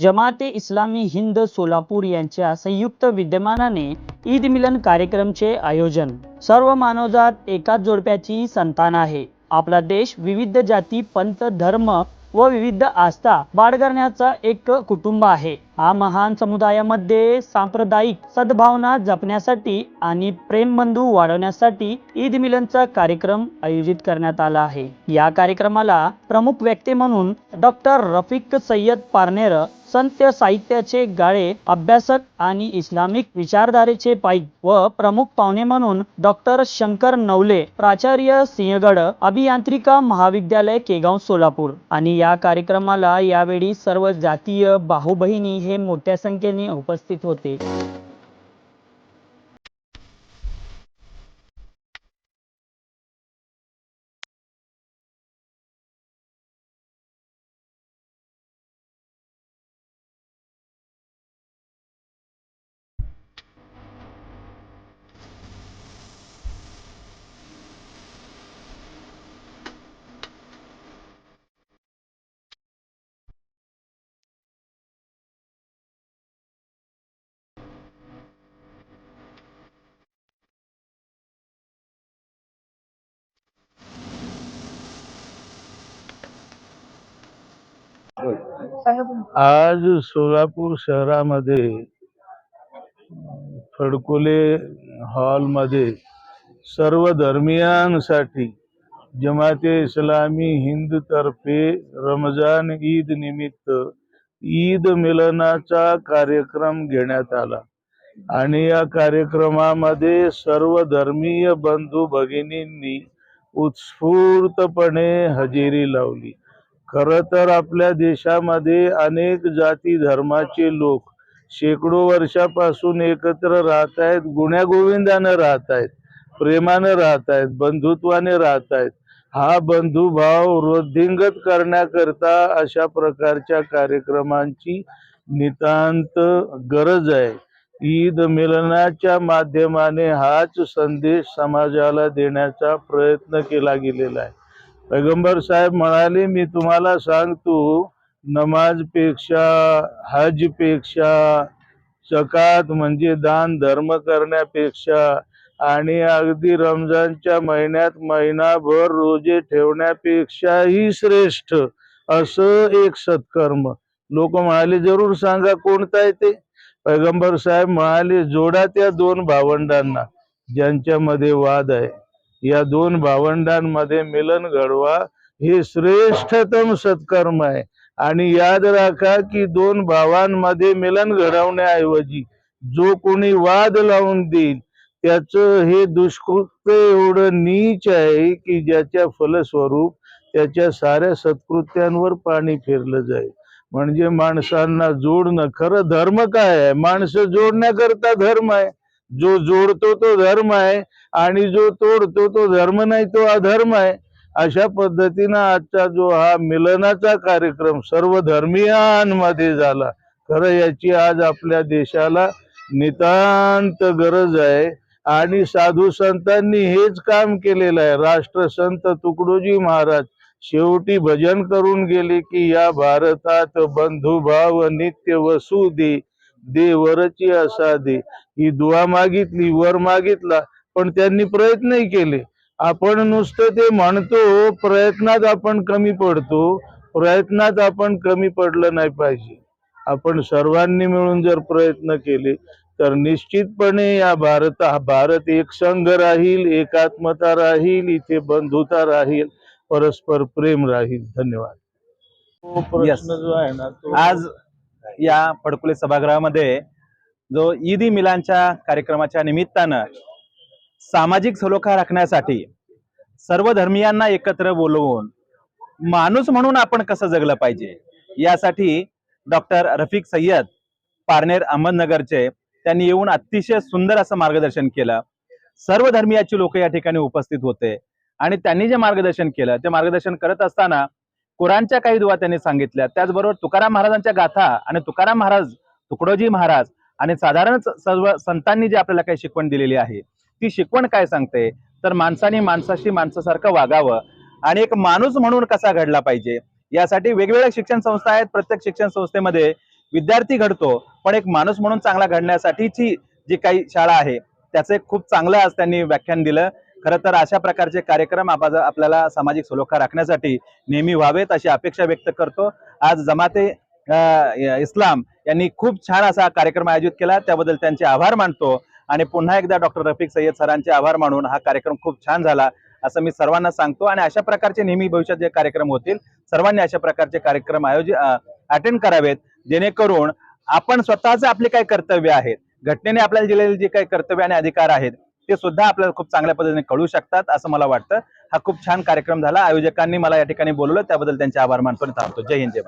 जमाते इस्लामी हिंद सोलापूर यांच्या संयुक्त विद्यमानाने ईद मिलन कार्यक्रमचे आयोजन. सर्व मानवजात एकाच जोडप्याची संतान आहे. आपला देश विविध जाती पंथ धर्म व विविध आस्था बाळगण्याचा एक कुटुंब आहे. हा महान समुदायामध्ये सांप्रदायिक सद्भावना जपण्यासाठी आणि प्रेमबंधू वाढवण्यासाठी ईद मिलनचा कार्यक्रम आयोजित करण्यात आला आहे. या कार्यक्रमाला प्रमुख व्यक्ती म्हणून डॉक्टर रफिक सय्यद पारनेर संत साहित्याचे गाळे अभ्यासक आणि इस्लामिक विचारधारेचे पाईक व प्रमुख पाहुणे म्हणून डॉक्टर शंकर नवले प्राचार्य सिंहगड अभियांत्रिका महाविद्यालय केगाव सोलापूर. आणि या कार्यक्रमाला यावेळी सर्व जातीय भाऊ बहिणी हे मोठ्या संख्येने उपस्थित होते. आज सोलापूर शहरामध्ये फडकोले हॉलमध्ये सर्व धर्मियांसाठी जमाते इस्लामी हिंद तर्फे रमजान ईद निमित्त ईद मिलनाचा कार्यक्रम घेण्यात आला. आणि या कार्यक्रमामध्ये सर्व धर्मीय बंधू भगिनींनी उत्स्फूर्तपणे हजेरी लावली. खर तर आपल्या देशामध्ये अनेक जाती धर्माचे लोक शेकडो वर्षापासून एकत्र राहत आहेत गुण्यागोविंदानं राहत आहेत प्रेमानं राहत आहेत बंधुत्वाने राहत आहेत. हा बंधुभाव वृद्धिंगत करण्याकरता अशा प्रकारच्या कार्यक्रमांची नितांत गरज आहे. ईद मिलनाच्या माध्यमाने हाच संदेश समाजाला देण्याचा प्रयत्न केला गेलेला आहे. पैगंबर साहेब म्हणाले मी तुम्हाला सांगतो नमाजपेक्षा हजपेक्षा चकात म्हणजे दान धर्म करण्यापेक्षा आणि अगदी रमजानच्या महिन्यात महिनाभर रोजे ठेवण्यापेक्षाही श्रेष्ठ असं एक सत्कर्म. लोक म्हणाले जरूर सांगा कोणता आहे ते? पैगंबर साहेब म्हणाले जोडा त्या दोन भावंडांना ज्यांच्यामध्ये वाद आहे. या दोन भावंडांमध्ये मिलन घडवा. हे श्रेष्ठतम सत्कर्म आहे. आणि याद राखा की दोन भावांमध्ये मिलन घडवण्याऐवजी जो कोणी वाद लावून देईल त्याचं हे दुष्कृत्य एवढं नीच आहे की ज्याच्या फलस्वरूप त्याच्या साऱ्या सत्कृत्यांवर पाणी फिरलं जाईल. म्हणजे माणसांना जोडणं खरं धर्म काय आहे? माणसं जोडण्याकरता धर्म आहे. जो जोडतो तो धर्म आहे आणि जो तोडतो तो धर्म नाही तो अधर्म आहे. अशा पद्धतीनं आजचा जो हा मिलनाचा कार्यक्रम सर्व धर्मियांमध्ये झाला. खरं याची आज आपल्या देशाला नितांत गरज आहे आणि साधू संतांनी हेच काम केलेलं आहे. राष्ट्रसंत तुकडोजी महाराज शेवटी भजन करून गेले की या भारतात बंधुभाव नित्य वसुदी दे वरची असा दे. ही दुआ मागितली वर मागितला पण त्यांनी प्रयत्नही केले. आपण नुसतं ते म्हणतो प्रयत्नात आपण कमी पडतो प्रयत्नात आपण कमी पडलं नाही पाहिजे. आपण सर्वांनी मिळून जर प्रयत्न केले तर निश्चितपणे या भारत हा भारत एक संघ राहील एकात्मता राहील इथे बंधुता राहील परस्पर प्रेम राहील. धन्यवाद. तो प्रश्न जो आहे ना तो आज या फडकुले सभागृहामध्ये जो ईदी मिलांच्या कार्यक्रमाच्या निमित्तानं सामाजिक सलोखा राखण्यासाठी सर्व धर्मियांना एकत्र बोलवून माणूस म्हणून आपण कसं जगलं पाहिजे यासाठी डॉक्टर रफिक सय्यद पारनेर अहमदनगरचे त्यांनी येऊन अतिशय सुंदर असं मार्गदर्शन केलं. सर्व धर्मियाची लोक या ठिकाणी उपस्थित होते आणि त्यांनी जे मार्गदर्शन केलं ते मार्गदर्शन करत असताना कुराणच्या काही दुवा त्यांनी सांगितल्या. त्याचबरोबर तुकाराम महाराजांच्या गाथा आणि तुकाराम महाराज तुकडोजी महाराज आणि साधारण सर्व संतांनी जी आपल्याला काही शिकवण दिलेली आहे ती शिकवण काय सांगते? तर माणसाने माणसाशी माणसासारखं वागावं आणि एक माणूस म्हणून कसा घडला पाहिजे? यासाठी वेगवेगळ्या शिक्षण संस्था आहेत. प्रत्येक शिक्षण संस्थेमध्ये विद्यार्थी घडतो पण एक माणूस म्हणून चांगला घडण्यासाठीची जी काही शाळा आहे त्याचं एक खूप चांगलं आज त्यांनी व्याख्यान दिलं. खरं तर अशा प्रकारचे कार्यक्रम आपल्याला सामाजिक सलोखा राखण्यासाठी नेहमी व्हावेत अशी अपेक्षा व्यक्त करतो. आज जमाते इस्लाम यांनी खूप छान असा कार्यक्रम आयोजित केला. त्याबद्दल त्यांचे आभार मानतो. आणि पुन्हा एकदा डॉक्टर रफिक सय्यद सरांचे आभार मानून हा कार्यक्रम खूप छान झाला असं मी सर्वांना सांगतो. आणि अशा प्रकारचे नेहमी भविष्यात जे कार्यक्रम होतील सर्वांनी अशा प्रकारचे कार्यक्रम आयोजित अटेंड करावेत. जेणेकरून आपण स्वतःच आपले काही कर्तव्य आहेत घटनेने आपल्याला दिलेले जे काही कर्तव्य आणि अधिकार आहेत ते सुद्धा आपल्याला खूप चांगल्या पद्धतीने कळू शकतात असं मला वाटतं. हा खूप छान कार्यक्रम झाला. आयोजकांनी मला या ठिकाणी बोलवलं त्याबद्दल त्यांचे आभार मानतो थांबतो. जय हिंद जय